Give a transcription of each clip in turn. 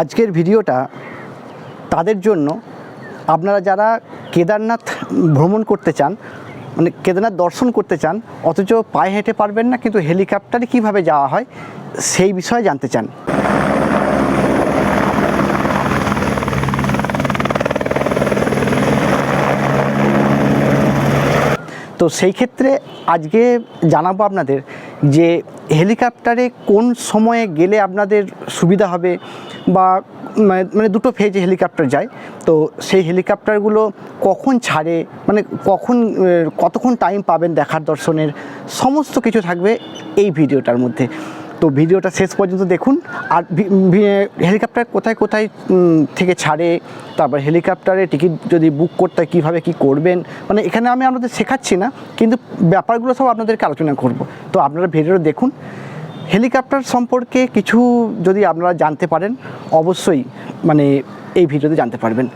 আজকের ভিডিওটা তাদের জন্য, আপনারা যারা কেদারনাথ ভ্রমণ করতে চান মানে কেদারনাথ দর্শন করতে চান, অথচ পায়ে হেঁটে পারবেন না, কিন্তু হেলিকপ্টারে কীভাবে যাওয়া হয়, সেই বিষয়ে জানতে চান। তো সেই ক্ষেত্রে আজকে জানাব আপনাদের যে হেলিকপ্টারে কোন সময়ে গেলে আপনাদের সুবিধা হবে বা মানে- মানে দুটো ফেজে হেলিকপ্টার যায়। তো সেই হেলিকপ্টারগুলো কখন ছাড়ে মানে কখন কতক্ষণ টাইম পাবেন দেখার দর্শনের, সমস্ত কিছু থাকবে এই ভিডিওটার মধ্যে। তো ভিডিওটা শেষ পর্যন্ত দেখুন। আর হেলিকপ্টার কোথায় কোথায় থেকে ছাড়ে, তারপর হেলিকপ্টারে টিকিট যদি বুক করতে কীভাবে কী করবেন মানে এখানে আমি আপনাদের শেখাচ্ছি না, কিন্তু ব্যাপারগুলো সব আপনাদেরকে আলোচনা করব। তো আপনারা ভিডিওটা দেখুন। হেলিকপ্টার সম্পর্কে কিছু যদি আপনারা জানতে পারেন, অবশ্যই মানে এই ভিডিওতে জানতে পারবেন।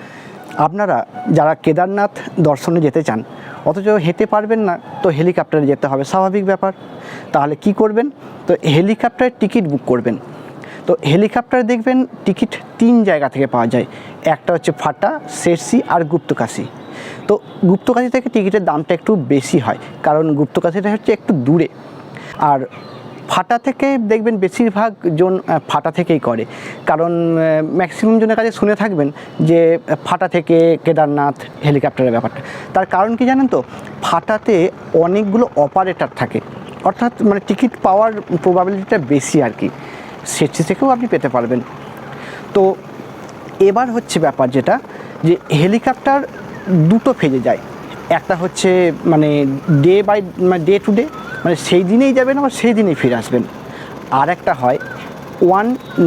আপনারা যারা কেদারনাথ দর্শনে যেতে চান, অথচ হেঁটে পারবেন না, তো হেলিকপ্টারে যেতে হবে। স্বাভাবিক ব্যাপার। তাহলে কি করবেন? তো হেলিকপ্টারের টিকিট বুক করবেন। তো হেলিকপ্টার দেখবেন টিকিট তিন জায়গা থেকে পাওয়া যায়। একটা হচ্ছে ফাটা শেরসি আর গুপ্তকাশি। তো গুপ্তকাশি থেকে টিকিটের দামটা একটু বেশি হয়, কারণ গুপ্তকাশিটা হচ্ছে একটু দূরে। আর ফাটা থেকে দেখবেন বেশিরভাগ জন ফাটা থেকেই করে। কারণ ম্যাক্সিমাম জনের কাছে শুনে থাকবেন যে, ফাটা থেকে কেদারনাথ হেলিকপ্টারের ব্যাপারটা। তার কারণ কি জানেন তো? ফাটাতে অনেকগুলো অপারেটর থাকে। অর্থাৎ মানে টিকিট পাওয়ার প্রবাবিলিটিটা বেশি আর কি। সেটি থেকেও আপনি পেতে পারবেন। তো এবার হচ্ছে ব্যাপার যেটা, যে হেলিকপ্টার দুটো ফেজে যায়। একটা হচ্ছে মানে ডে বাই মানে ডে টু ডে মানে সেই দিনেই যাবেন আবার সেই দিনেই ফিরে আসবেন। আর একটা হয় ওয়ান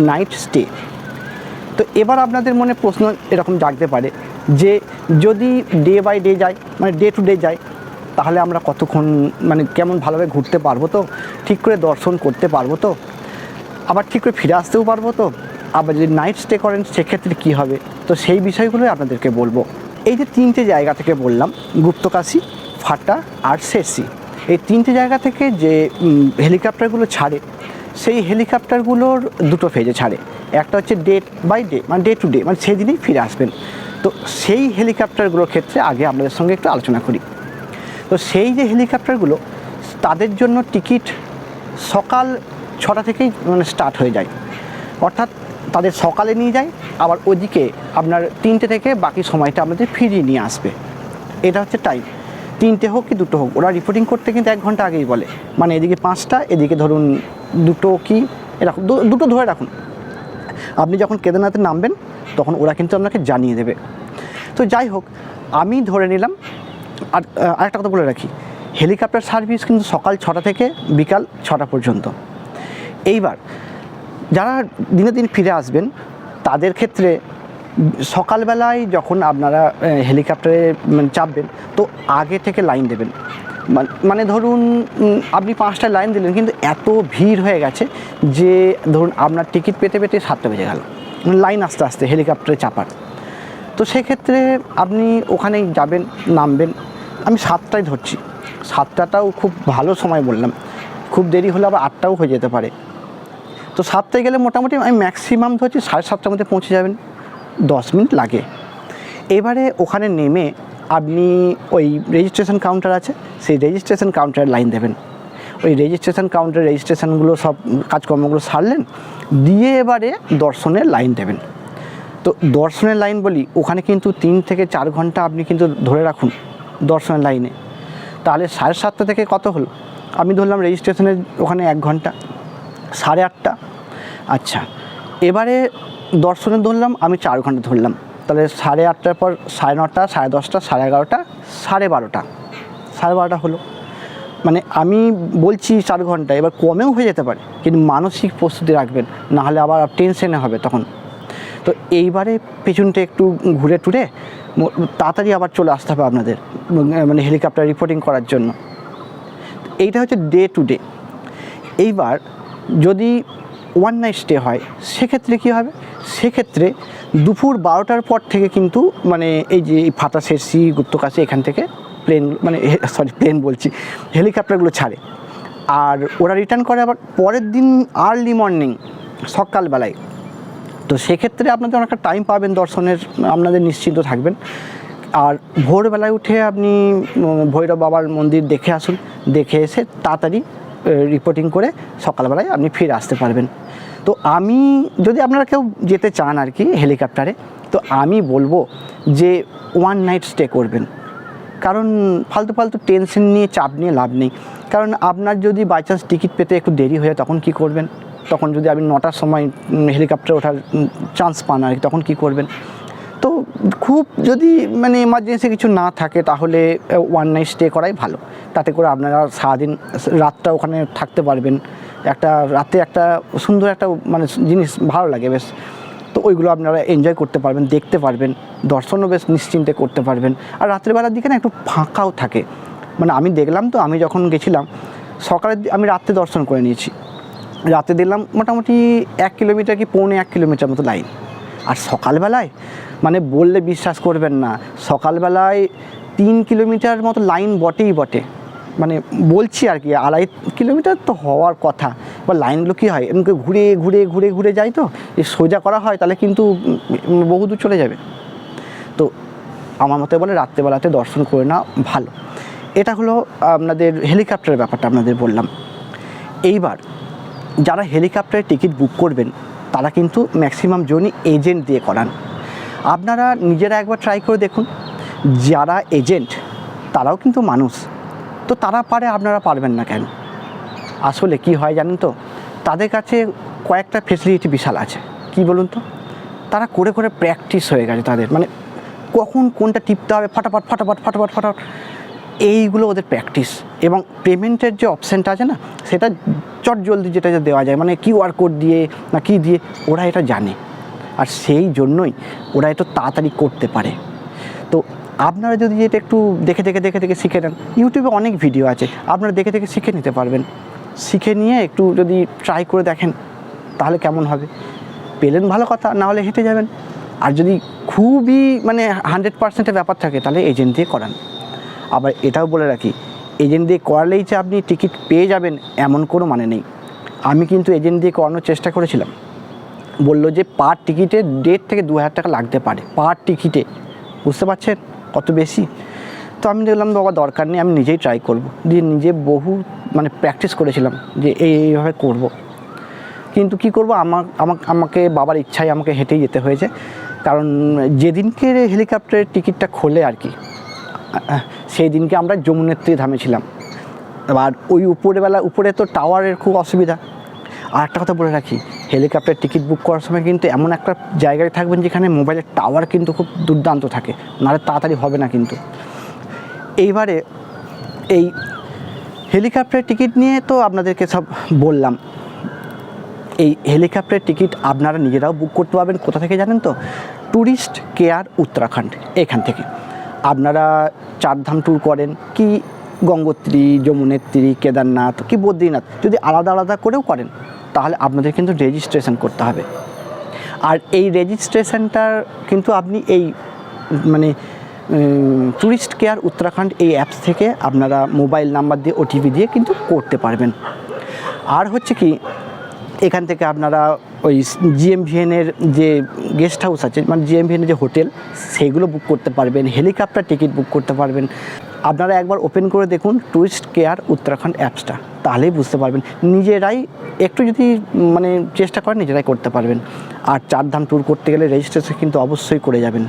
নাইট স্টে তো এবার আপনাদের মনে প্রশ্ন এরকম জাগতে পারে যে যদি ডে বাই ডে যায় মানে ডে টু ডে যায়, তাহলে আমরা কতক্ষণ মানে কেমন ভালোভাবে ঘুরতে পারব তো? ঠিক করে দর্শন করতে পারব তো? আবার ঠিক করে ফিরে আসতেও পারব তো? আবার যদি নাইট স্টে করেন, সেক্ষেত্রে কী হবে? তো সেই বিষয়গুলোই আপনাদেরকে বলব। এই যে তিনটে জায়গা থেকে বললাম, গুপ্তকাশি, ফাটা আর শেরসি এই তিনটে জায়গা থেকে যে হেলিকপ্টারগুলো ছাড়ে, সেই হেলিকপ্টারগুলোর দুটো ফেজে ছাড়ে। একটা হচ্ছে ডে বাই ডে মানে ডে টু ডে মানে সেই দিনেই ফিরে আসবেন। তো সেই হেলিকপ্টারগুলোর ক্ষেত্রে আগে আপনাদের সঙ্গে একটু আলোচনা করি। তো সেই যে হেলিকপ্টারগুলো, তাদের জন্য টিকিট সকাল ছটা থেকেই মানে স্টার্ট হয়ে যায়। অর্থাৎ তাদের সকালে নিয়ে যায়, আবার ওদিকে আপনার তিনটে থেকে বাকি সময়টা আপনাদের ফিরিয়ে নিয়ে আসবে। এটা হচ্ছে টাইম তিনটে হোক কি দুটো হোক, ওরা রিপোর্টিং করতে কিন্তু এক ঘণ্টা আগেই বলে। মানে এদিকে পাঁচটা, এদিকে ধরুন দুটো কি এরকম দুটো ধরে রাখুন। আপনি যখন কেদারনাথে নামবেন, তখন ওরা কিন্তু আপনাকে জানিয়ে দেবে। তো যাই হোক, আমি ধরে নিলাম, আর আরেকটা কথা বলে রাখি হেলিকপ্টার সার্ভিস কিন্তু সকাল ছটা থেকে বিকাল ছটা পর্যন্ত। এইবার, যারা দিনে দিন ফিরে আসবেন, তাদের ক্ষেত্রে সকালবেলায় যখন আপনারা হেলিকপ্টারে মানে চাপবেন, তো আগে থেকে লাইন দেবেন। মানে ধরুন আপনি পাঁচটায় লাইন দিলেন, কিন্তু এত ভিড় হয়ে গেছে যে, ধরুন আপনার টিকিট পেতে পেতে সাতটা বেজে গেল। মানে লাইন আস্তে আস্তে, হেলিকপ্টারে চাপার। তো সেক্ষেত্রে আপনি ওখানে যাবেন, নামবেন। আমি সাতটায় ধরছি। সাতটাটাও খুব ভালো সময় বললাম। খুব দেরি হলে আবার আটটাও হয়ে যেতে পারে। তো সাতটায় গেলে মোটামুটি আমি ম্যাক্সিমাম ধরছি, সাড়ে সাতটার মধ্যে পৌঁছে যাবেন। দশ মিনিট লাগে। এবারে ওখানে নেমে আপনি ওই রেজিস্ট্রেশন কাউন্টার আছে, সেই রেজিস্ট্রেশন কাউন্টারে লাইন দেবেন। ওই রেজিস্ট্রেশন কাউন্টার রেজিস্ট্রেশনগুলো সব কাজকর্মগুলো সারলেন, দিয়ে এবারে দর্শনের লাইন দেবেন। তো দর্শনের লাইন বলি, ওখানে কিন্তু তিন থেকে চার ঘণ্টা আপনি কিন্তু ধরে রাখুন দর্শনের লাইনে তাহলে সাড়ে সাতটা থেকে কত হলো? আমি ধরলাম রেজিস্ট্রেশনের ওখানে এক ঘণ্টা, সাড়ে আটটা। আচ্ছা এবারে দর্শনে ধরলাম, আমি চার ঘণ্টা ধরলাম। তাহলে সাড়ে আটটার পর সাড়ে নটা, সাড়ে দশটা, সাড়ে এগারোটা, সাড়ে বারোটা। সাড়ে বারোটা হলো। মানে আমি বলছি চার ঘণ্টা, এবার কমেও হয়ে যেতে পারে, কিন্তু মানসিক প্রস্তুতি রাখবেন নাহলে আবার টেনশনে হবে তখন। তো এইবারে পেছনটা একটু ঘুরে টুরে তাড়াতাড়ি আবার চলে আসতে হবে আপনাদের মানে হেলিকপ্টার রিপোর্টিং করার জন্য। এইটা হচ্ছে ডে টু ডে। এইবার যদি ওয়ান নাইট স্টে হয়। সেক্ষেত্রে কী হবে? সেক্ষেত্রে দুপুর বারোটার পর থেকে কিন্তু মানে এই যে ফাটা শেরসি গুপ্তকাশি এখান থেকে প্লেন মানে সরি প্লেন বলছি হেলিকপ্টারগুলো ছাড়ে। আর ওরা রিটার্ন করে আবার পরের দিন আর্লি মর্নিং সকালবেলায়। তো সেক্ষেত্রে আপনাদের অনেকটা টাইম পাবেন দর্শনের, আপনাদের নিশ্চিন্ত থাকবেন। আর ভোরবেলায় উঠে আপনি ভৈরব বাবার মন্দির দেখে আসুন, দেখে এসে তাড়াতাড়ি রিপোর্টিং করে সকালবেলায় আপনি ফিরে আসতে পারবেন। তো আমি, যদি আপনারা কেউ যেতে চান আর কি হেলিকপ্টারে, তো আমি বলব যে ওয়ান নাইট স্টে করবেন। কারণ ফালতু ফালতু টেনশন নিয়ে, চাপ নিয়ে লাভ নেই। কারণ আপনার যদি বাই চান্স টিকিট পেতে একটু দেরি হয়ে তখন কি করবেন? তখন যদি আপনি নটার সময় হেলিকপ্টারে ওঠার চান্স পান আর তখন কি করবেন? তো খুব যদি মানে এমার্জেন্সি কিছু না থাকে, তাহলে ওয়ান নাইট স্টে করাই ভালো। তাতে করে আপনারা সারাদিন, রাতটা ওখানে থাকতে পারবেন। একটা, রাতে একটা সুন্দর একটা মানে জিনিস ভালো লাগে, বেশ। তো ওইগুলো আপনারা এনজয় করতে পারবেন, দেখতে পারবেন, দর্শনও বেশ নিশ্চিন্তে করতে পারবেন। আর রাত্রেবেলার দিকে না একটু ফাঁকাও থাকে। মানে আমি দেখলাম তো, আমি যখন গেছিলাম, সকালের দি- আমি রাত্রে দর্শন করে নিয়েছি। রাতে দিলাম মোটামুটি এক কিলোমিটার কি পৌনে এক কিলোমিটার মতো লাইন। আর সকালবেলায়? মানে বললে বিশ্বাস করবেন না। সকালবেলায় তিন কিলোমিটার মতো লাইন বটেই বটে। মানে বলছি আর কি, আড়াই কিলোমিটার তো হওয়ার কথা। বা লাইনগুলো কী হয়? এমনি করে ঘুরে ঘুরে ঘুরে ঘুরে যায় তো? এই সোজা করা হয়, তাহলে কিন্তু বহুদূর চলে যাবে। তো আমার মতে বলে রাত্রেবেলাতে দর্শন করে না ভালো। এটা হলো আপনাদের হেলিকপ্টারের ব্যাপারটা আপনাদের বললাম। এইবার যারা হেলিকপ্টারের টিকিট বুক করবেন তারা কিন্তু ম্যাক্সিমাম জনই এজেন্ট দিয়ে করান। আপনারা নিজেরা একবার ট্রাই করে দেখুন, যারা এজেন্ট তারাও কিন্তু মানুষ। তো তারা পারে, আপনারা পারবেন না কেন? আসলে কি হয় জানেন তো? তাদের কাছে কয়েকটা ফেসিলিটি বিশাল আছে। কি বলুন তো? তারা করে করে প্র্যাকটিস হয়ে গেছে তাদের। মানে কখন কোনটা টিপতে হবে, ফটাফট ফটাফট ফটাফট ফটাফট। এইগুলো ওদের প্র্যাকটিস এবং পেমেন্টের যে অপশানটা আছে না, সেটা চট জলদি যেটা দেওয়া যায় মানে কিউআর কোড দিয়ে না কি দিয়ে, ওরা এটা জানে। আর সেই জন্যই ওরা একটু তাড়াতাড়ি করতে পারে। তো আপনারা যদি এটা একটু দেখে দেখে দেখে দেখে শিখে নেন ইউটিউবে অনেক ভিডিও আছে, আপনারা দেখে দেখে শিখে নিতে পারবেন। শিখে নিয়ে একটু যদি ট্রাই করে দেখেন, তাহলে কেমন হবে? পেলেন ভালো কথা, না হলে হেঁটে যাবেন। আর যদি খুবই মানে হান্ড্রেড পার্সেন্টের ব্যাপার থাকে, তাহলে এজেন্ট দিয়ে করান। আবার এটাও বলে রাখি, এজেন্ট দিয়ে করালেই যে আপনি টিকিট পেয়ে যাবেন এমন কোনো মানে নেই। আমি কিন্তু এজেন্ট দিয়ে করানোর চেষ্টা করেছিলাম। বলল যে পার টিকিটে দেড় থেকে দু হাজার টাকা লাগতে পারে, পার টিকিটে। বুঝতে পারছেন? কত বেশি? তো আমি দেখলাম, বাবা, দরকার নেই, আমি নিজেই ট্রাই করব। দিয়ে নিজে বহু মানে প্র্যাকটিস করেছিলাম যে এই এইভাবে করব। কিন্তু কি করব? আমার আমাকে আমাকে বাবার ইচ্ছায় আমাকে হেঁটেই যেতে হয়েছে। কারণ যেদিনকে হেলিকপ্টারের টিকিটটা খোলে আর কি সেই দিনকে আমরা যমুনেত্রী ধামে ছিলাম এবার ওই উপরেবেলা, উপরে তো টাওয়ারের খুব অসুবিধা। আর একটা কথা বলে রাখি হেলিকপ্টার টিকিট বুক করার সময় কিন্তু এমন একটা জায়গায় থাকবেন যেখানে মোবাইলের টাওয়ার কিন্তু খুব দুর্দান্ত থাকে, নাহলে তাড়াতাড়ি হবে না কিন্তু। এইবারে এই হেলিকপ্টারের টিকিট নিয়ে তো আপনাদেরকে সব বললাম। এই হেলিকপ্টারের টিকিট আপনারা নিজেরাও বুক করতে পারবেন। কোথা থেকে জানেন তো? ট্যুরিস্ট কেয়ার উত্তরাখণ্ড, এখান থেকে। আপনারা চারধাম ট্যুর করেন, কি গঙ্গোত্রী, যমুনেত্রী, কেদারনাথ, কি বদ্রীনাথ, যদি আলাদা আলাদা করেও করেন, তাহলে আপনাদের কিন্তু রেজিস্ট্রেশন করতে হবে। আর এই রেজিস্ট্রেশনটার কিন্তু আপনি এই মানে ট্যুরিস্ট কেয়ার উত্তরাখণ্ড এই অ্যাপস থেকে আপনারা মোবাইল নাম্বার দিয়ে ওটিপি দিয়ে কিন্তু করতে পারবেন। আর হচ্ছে কি এখান থেকে আপনারা ওই জিএমভিএনের যে গেস্ট হাউস আছে মানে জিএমভিএনের যে হোটেল সেইগুলো বুক করতে পারবেন, হেলিকপ্টার টিকিট বুক করতে পারবেন। আপনারা একবার ওপেন করে দেখুন টুরিস্ট কেয়ার উত্তরাখণ্ড অ্যাপসটা তাহলেই বুঝতে পারবেন। নিজেরাই একটু যদি মানে চেষ্টা করেন, নিজেরাই করতে পারবেন। আর চারধাম ট্যুর করতে গেলে রেজিস্ট্রেশন কিন্তু অবশ্যই করে যাবেন।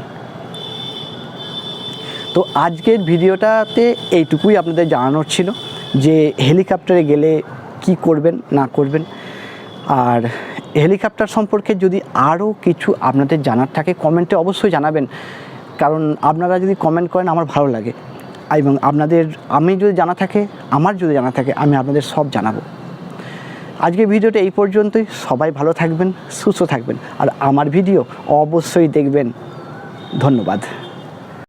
তো আজকের ভিডিওটাতে এইটুকুই আপনাদের জানানোর ছিল, যে হেলিকপ্টারে গেলে কি করবেন, না করবেন। আর হেলিকপ্টার সম্পর্কে যদি আরও কিছু আপনাদের জানার থাকে, কমেন্টে অবশ্যই জানাবেন। কারণ আপনারা যদি কমেন্ট করেন, আমার ভালো লাগে। এবং আপনাদের, আমি যদি জানা থাকে, আমার যদি জানা থাকে, আমি আপনাদের সব জানাব। আজকের ভিডিওটা এই পর্যন্তই। সবাই ভালো থাকবেন, সুস্থ থাকবেন। আর আমার ভিডিও অবশ্যই দেখবেন। ধন্যবাদ।